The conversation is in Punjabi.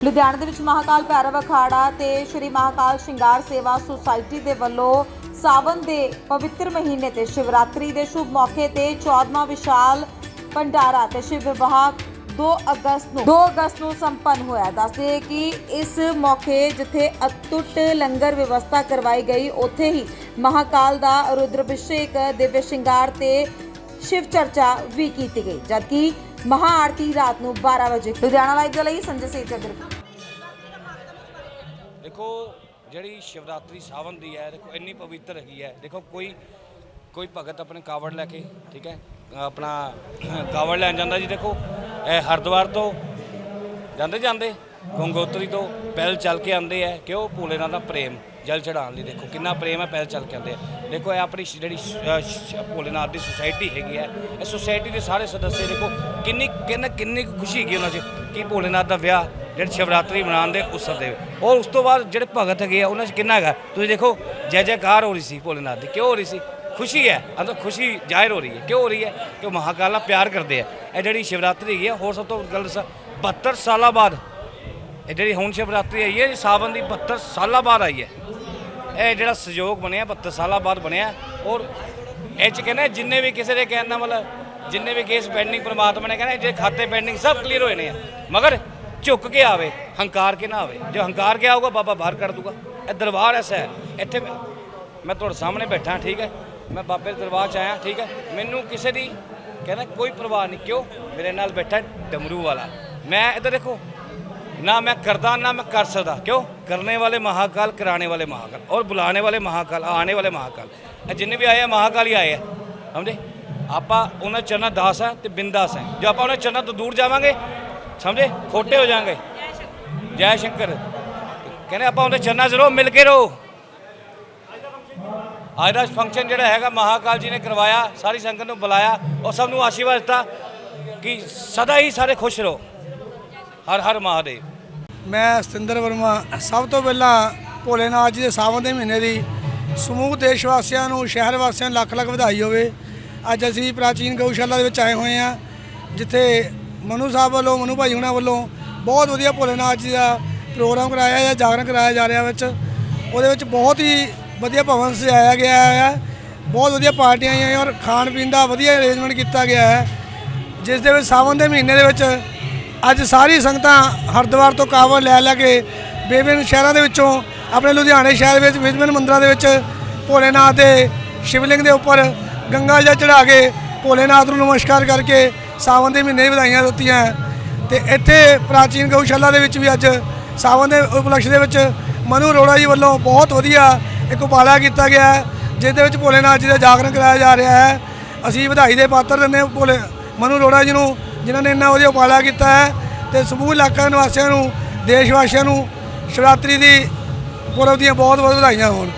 ਲੁਧਿਆਣਾ ਦੇ ਵਿੱਚ ਮਹਾਕਾਲ ਭੈਰਵ ਅਖਾੜਾ ਤੇ ਸ਼੍ਰੀ ਮਹਾਕਾਲ ਸ਼ਿੰਗਾਰ ਸੇਵਾ ਸੁਸਾਇਟੀ ਦੇ ਵੱਲੋਂ ਸਾਵਨ ਦੇ ਪਵਿੱਤਰ ਮਹੀਨੇ ਤੇ ਸ਼ਿਵਰਾਤਰੀ ਦੇ ਸ਼ੁਭ ਮੌਕੇ ਤੇ 14ਵਾਂ ਵਿਸ਼ਾਲ ਭੰਡਾਰਾ ਤੇ ਸ਼ਿਵ ਵਿਵਾਹ 2 ਅਗਸਤ ਨੂੰ 2 ਅਗਸਤ ਨੂੰ ਸੰਪੰਨ ਹੋਇਆ। ਦੱਸਦੇ ਕਿ ਇਸ ਮੌਕੇ ਜਿੱਥੇ ਅਤੁੱਟ ਲੰਗਰ ਵਿਵਸਥਾ ਕਰਵਾਈ ਗਈ, ਉੱਥੇ ਹੀ ਮਹਾਕਾਲ ਦਾ ਰੁਦਰਭਿਸ਼ੇਕ, ਦਿਵਯ ਸ਼ਿੰਗਾਰ ਤੇ ਸ਼ਿਵ ਚਰਚਾ ਵੀ ਕੀਤੀ ਗਈ, ਜਦਕਿ ਮਹਾ ਆਰਤੀ ਰਾਤ ਨੂੰ 12 ਵਜੇ ਲੁਧਿਆਣਾ ਲਾਈਵ ਦੇ ਲਈ ਸੰਜੇ ਸੇਠ ਦੀ ਦੇਖੋ, ਜਿਹੜੀ ਸ਼ਿਵਰਾਤਰੀ ਸਾਵਨ ਦੀ ਹੈ, ਦੇਖੋ, ਇੰਨੀ ਪਵਿੱਤਰ ਹੈਗੀ ਹੈ। ਦੇਖੋ, ਕੋਈ ਕੋਈ ਭਗਤ ਆਪਣੇ ਕਾਵੜ ਲੈ ਕੇ, ਠੀਕ ਹੈ, ਆਪਣਾ ਕਾਵੜ ਲੈਣ ਜਾਂਦਾ ਜੀ, ਦੇਖੋ, ਇਹ ਹਰਿਦੁਆਰ ਤੋਂ ਜਾਂਦੇ ਜਾਂਦੇ ਗੰਗੋਤਰੀ ਤੋਂ ਪੈਲ ਚੱਲ ਕੇ ਆਉਂਦੇ ਆ ਕਿਉਂ? ਭੋਲੇਨਾਥ ਦਾ ਪ੍ਰੇਮ। ਜਲ ਚੜਾਉਣ ਲਈ ਦੇਖੋ ਕਿੰਨਾ ਪ੍ਰੇਮ ਹੈ ਪੈਲ ਚੱਲ ਕੇ ਆਉਂਦੇ ਆ। ਦੇਖੋ ਇਹ ਆਪਣੀ ਜਿਹੜੀ ਭੋਲੇਨਾਥ ਦੀ ਸੁਸਾਇਟੀ ਹੈਗੀ ਹੈ, ਇਹ ਸੁਸਾਇਟੀ ਦੇ ਸਾਰੇ ਸਦੱਸਿਆ ਦੇਖੋ ਕਿੰਨੀ, ਕਿੰਨਾ, ਕਿੰਨੀ ਕੁ ਖੁਸ਼ੀ ਹੈਗੀ ਉਹਨਾਂ 'ਚ ਕਿ ਭੋਲੇਨਾਥ ਦਾ ਵਿਆਹ, ਜਿਹੜੇ ਸ਼ਿਵਰਾਤਰੀ ਮਨਾਉਣ ਦੇ ਉਤਸਵ ਦੇ ਔਰ ਉਸ ਤੋਂ ਬਾਅਦ ਜਿਹੜੇ ਭਗਤ ਹੈਗੇ ਆ, ਉਹਨਾਂ 'ਚ ਕਿੰਨਾ ਹੈਗਾ? ਤੁਸੀਂ ਦੇਖੋ, ਜੈ ਜੈਕਾਰ ਹੋ ਰਹੀ ਸੀ ਭੋਲੇਨਾਥ ਦੀ। ਕਿਉਂ ਹੋ ਰਹੀ ਸੀ? ਖੁਸ਼ੀ ਹੈ। ਅੰਦਰ ਖੁਸ਼ੀ ਜ਼ਾਹਿਰ ਹੋ ਰਹੀ ਹੈ। ਕਿਉਂ ਹੋ ਰਹੀ ਹੈ? ਕਿ ਉਹ ਮਹਾਕਾਲ ਪਿਆਰ ਕਰਦੇ ਆ। ਇਹ ਜਿਹੜੀ ਸ਼ਿਵਰਾਤਰੀ ਹੈਗੀ ਆ, ਹੋਰ ਸਭ ਤੋਂ ਗੱਲ ਦੱਸਾਂ 72 ਸਾਲਾਂ ਬਾਅਦ, ਇਹ ਜਿਹੜੀ ਹੁਣ ਸ਼ਿਵਰਾਤਰੀ ਆਈ ਹੈ, ਇਹ ਸਾਵਨ ਦੀ 72 ਸਾਲਾਂ ਬਾਅਦ ਆਈ ਹੈ। ਇਹ ਜਿਹੜਾ ਸਹਿਯੋਗ ਬਣਿਆ 72 ਸਾਲਾਂ ਬਾਅਦ ਬਣਿਆ, ਔਰ ਇਹ ਚ ਕਹਿੰਦੇ ਜਿੰਨੇ ਵੀ ਕਿਸੇ ਦੇ ਕਹਿਣ ਦਾ ਮਤਲਬ, ਜਿੰਨੇ ਵੀ ਕੇਸ ਪੈਂਡਿੰਗ ਪ੍ਰਮਾਤਮਾ ਨੇ ਕਹਿੰਦੇ ਜੇ ਖਾਤੇ ਪੈਂਡਿੰਗ ਸਭ ਕਲੀਅਰ ਹੋਏ ਨੇ ਮਗਰ ਝੁੱਕ ਕੇ ਆਵੇ, ਹੰਕਾਰ ਕੇ ਨਾ ਆਵੇ। ਜੇ ਹੰਕਾਰ ਕੇ ਆਊਗਾ, ਬਾਬਾ ਬਾਹਰ ਕਰ ਦੂਗਾ। ਇਹ ਦਰਬਾਰ ਐਸਾ ਹੈ। ਇੱਥੇ ਮੈਂ ਤੁਹਾਡੇ ਸਾਹਮਣੇ ਬੈਠਾ, ਠੀਕ ਹੈ? ਮੈਂ ਬਾਬੇ ਦੇ ਦਰਬਾਰ ਚ ਆਇਆ, ਠੀਕ ਹੈ? ਮੈਨੂੰ ਕਿਸੇ ਦੀ ਕਹਿੰਦਾ ਕੋਈ ਪਰਵਾਹ ਨਹੀਂ, ਕਿਉਂ? ਮੇਰੇ ਨਾਲ ਬੈਠਾ ਡਮਰੂ ਵਾਲਾ। ਮੈਂ ਇੱਧਰ ਦੇਖੋ ना मैं करता ना मैं कर सकता क्यों करने वाले महाकाल कराने वाले महाकाल और बुलाने वाले महाकाल आने वाले महाकाल ਇਹ ਜਿੰਨੇ ਵੀ ਆਏ ਆ ਮਹਾਕਾਲ ਹੀ ਆਏ ਆ ਸਮਝੇ ਆਪਾਂ ਉਹਨਾਂ ਚਰਨਾਂ ਦਾਸ ਆ ਤੇ ਬਿੰਦਾਸ ਆ ਜੇ ਆਪਾਂ ਉਹਨਾਂ ਚਰਨਾਂ ਤੋਂ ਦੂਰ ਜਾਵਾਂਗੇ ਸਮਝੇ ਖੋਟੇ ਹੋ ਜਾਵਾਂਗੇ ਜੈ ਸ਼ੰਕਰ ਕਹਿੰਦੇ ਆਪਾਂ ਉਹਦੇ ਚਰਨਾਂ 'ਚ ਰਹੋ ਮਿਲ ਕੇ ਰਹੋ ਅੱਜ ਦਾ ਫੰਕਸ਼ਨ ਜਿਹੜਾ ਹੈਗਾ ਮਹਾਕਾਲ ਜੀ ਨੇ ਕਰਵਾਇਆ ਸਾਰੀ ਸੰਗਤ ਨੂੰ ਬੁਲਾਇਆ ਔਰ ਸਭ ਨੂੰ ਆਸ਼ੀਰਵਾਦ ਦਿੱਤਾ ਕਿ ਸਦਾ ਹੀ ਸਾਰੇ ਖੁਸ਼ ਰਹੋ ਹਰ ਹਰ ਮਹਾਦੇਵ। ਮੈਂ ਸਤਿੰਦਰ ਵਰਮਾ, ਸਭ ਤੋਂ ਪਹਿਲਾਂ ਭੋਲੇਨਾਥ ਜੀ ਦੇ ਸਾਵਣ ਦੇ ਮਹੀਨੇ ਦੀ ਸਮੂਹ ਦੇਸ਼ ਵਾਸੀਆਂ ਨੂੰ, ਸ਼ਹਿਰ ਵਾਸੀਆਂ ਨੂੰ ਲੱਖ ਲੱਖ ਵਧਾਈ ਹੋਵੇ। ਅੱਜ ਅਸੀਂ ਪ੍ਰਾਚੀਨ ਗਊਸ਼ਾਲਾ ਦੇ ਵਿੱਚ ਆਏ ਹੋਏ ਹਾਂ, ਜਿੱਥੇ ਮਨੂ ਸਾਹਿਬ ਵੱਲੋਂ, ਮਨੂ ਭਾਈ ਹੁਣਾਂ ਵੱਲੋਂ ਬਹੁਤ ਵਧੀਆ ਭੋਲੇਨਾਥ ਜੀ ਦਾ ਪ੍ਰੋਗਰਾਮ ਕਰਾਇਆ ਜਾਂ ਜਾਗਰਣ ਕਰਾਇਆ ਜਾ ਰਿਹਾ ਵਿੱਚ। ਉਹਦੇ ਵਿੱਚ ਬਹੁਤ ਹੀ ਵਧੀਆ ਭਵਨ ਸਜਾਇਆ ਗਿਆ ਹੈ। ਬਹੁਤ ਵਧੀਆ ਪਾਰਟੀਆਂ ਆਈਆਂ ਔਰ ਖਾਣ ਪੀਣ ਦਾ ਵਧੀਆ ਅਰੇਂਜਮੈਂਟ ਕੀਤਾ ਗਿਆ ਹੈ। ਜਿਸ ਦੇ ਵਿੱਚ ਸਾਵਣ ਦੇ ਮਹੀਨੇ ਦੇ ਵਿੱਚ ਅੱਜ ਸਾਰੀ ਸੰਗਤਾਂ ਹਰਿਦੁਆਰ ਤੋਂ ਕਾਵੜ ਲੈ ਲੈ ਕੇ ਬੇਬੇਨ ਸ਼ਹਿਰਾਂ ਦੇ ਵਿੱਚੋਂ, ਆਪਣੇ ਲੁਧਿਆਣੇ ਸ਼ਹਿਰ ਵਿੱਚ ਵਿਭਿੰਨ ਮੰਦਰਾਂ ਦੇ ਵਿੱਚ, ਭੋਲੇਨਾਥ ਦੇ ਸ਼ਿਵਲਿੰਗ ਦੇ ਉੱਪਰ ਗੰਗਾ ਜਲ ਚੜਾ ਕੇ ਭੋਲੇਨਾਥ ਨੂੰ ਨਮਸਕਾਰ ਕਰਕੇ ਸਾਵਨ ਦੇ ਮਹੀਨੇ ਦੀ ਵਧਾਈਆਂ ਦਿੱਤੀਆਂ। ਤੇ ਇੱਥੇ ਪ੍ਰਾਚੀਨ ਗਊਸ਼ਾਲਾ ਦੇ ਵਿੱਚ ਵੀ ਅੱਜ ਸਾਵਨ ਦੇ ਉਪਲਕਸ਼ ਦੇ ਵਿੱਚ ਮਨੂ ਅਰੋੜਾ ਜੀ ਵੱਲੋਂ ਬਹੁਤ ਵਧੀਆ ਇੱਕ ਉਪਾਲਾ ਕੀਤਾ ਗਿਆ ਹੈ ਜਿਸ ਦੇ ਵਿੱਚ ਭੋਲੇਨਾਥ ਜੀ ਦਾ ਜਾਗਰਣ ਕਰਾਇਆ ਜਾ ਰਿਹਾ ਹੈ। ਅਸੀਂ ਵਧਾਈ ਦੇ ਪਾਤਰ ਦਿੰਦੇ ਹਾਂ ਭੋਲੇ, ਮਨੂ ਅਰੋੜਾ ਜੀ ਨੂੰ। ਜਿਨ੍ਹਾਂ ਨੇ ਇੰਨਾ ਵਧੀਆ ਉਪਾਲਾ ਕੀਤਾ ਹੈ ਤੇ ਸਮੂਹ ਇਲਾਕਾ ਨਿਵਾਸੀਆਂ ਨੂੰ, ਦੇਸ਼ ਵਾਸੀਆਂ ਨੂੰ ਸ਼ਿਵਰਾਤਰੀ ਦੀ ਪੁਰਬ ਦੀਆਂ ਬਹੁਤ ਬਹੁਤ ਵਧਾਈਆਂ ਹੋਣ।